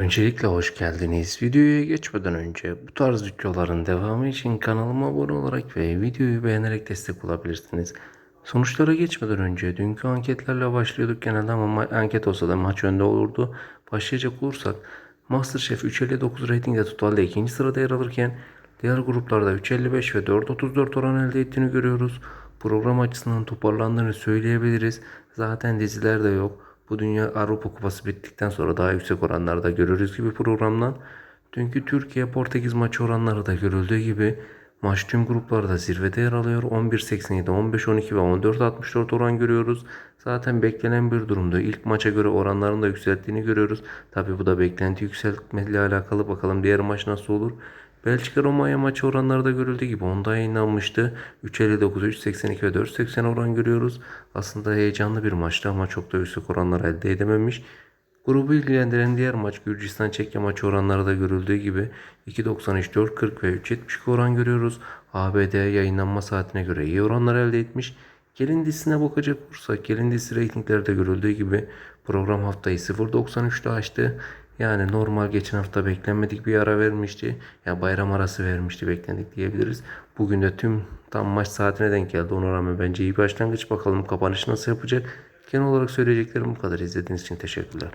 Öncelikle hoş geldiniz. Videoya geçmeden önce bu tarz videoların devamı için kanalıma abone olarak ve videoyu beğenerek destek olabilirsiniz. Sonuçlara geçmeden önce dünkü anketlerle başlıyorduk genelde ama ma- anket olsa da maç önde olurdu. Başlayacak olursak Masterchef 3.59 reytingde totalde ikinci sırada yer alırken diğer gruplarda 3.55 ve 4.34 oran elde ettiğini görüyoruz. Program açısından toparlandığını söyleyebiliriz. Zaten diziler de yok. Bu Dünya Avrupa Kupası bittikten sonra daha yüksek oranlarda görürüz gibi programdan. Dünkü Türkiye-Portekiz maçı oranları da görüldüğü gibi maç tüm gruplarda zirvede yer alıyor. 11.87, 15.12 ve 14.64 oran görüyoruz. Zaten beklenen bir durumda. İlk maça göre oranların da yükselttiğini görüyoruz. Tabi bu da beklenti yükseltmeyle alakalı. Bakalım diğer maç nasıl olur. Belçika Romanya maçı oranları da görüldüğü gibi onda yayınlanmıştı. 3.59, 3.82 ve 4.80 oran görüyoruz. Aslında heyecanlı bir maçtı ama çok da yüksek oranlar elde edememiş. Grubu ilgilendiren diğer maç Gürcistan Çekya maçı oranları da görüldüğü gibi 2.93, 4.40 ve 3.72 oran görüyoruz. ABD yayınlanma saatine göre iyi oranlar elde etmiş. Gelin dizisine bakacak olursak gelin dizisi reytinglerde görüldüğü gibi program haftayı 0.93'te açtı. Yani normal geçen hafta beklenmedik bir ara vermişti. Ya bayram arası vermişti beklendik diyebiliriz. Bugün de tüm tam maç saatine denk geldi. Ona rağmen bence iyi başlangıç. Bakalım kapanış nasıl yapacak. Genel olarak söyleyeceklerim bu kadar. İzlediğiniz için teşekkürler.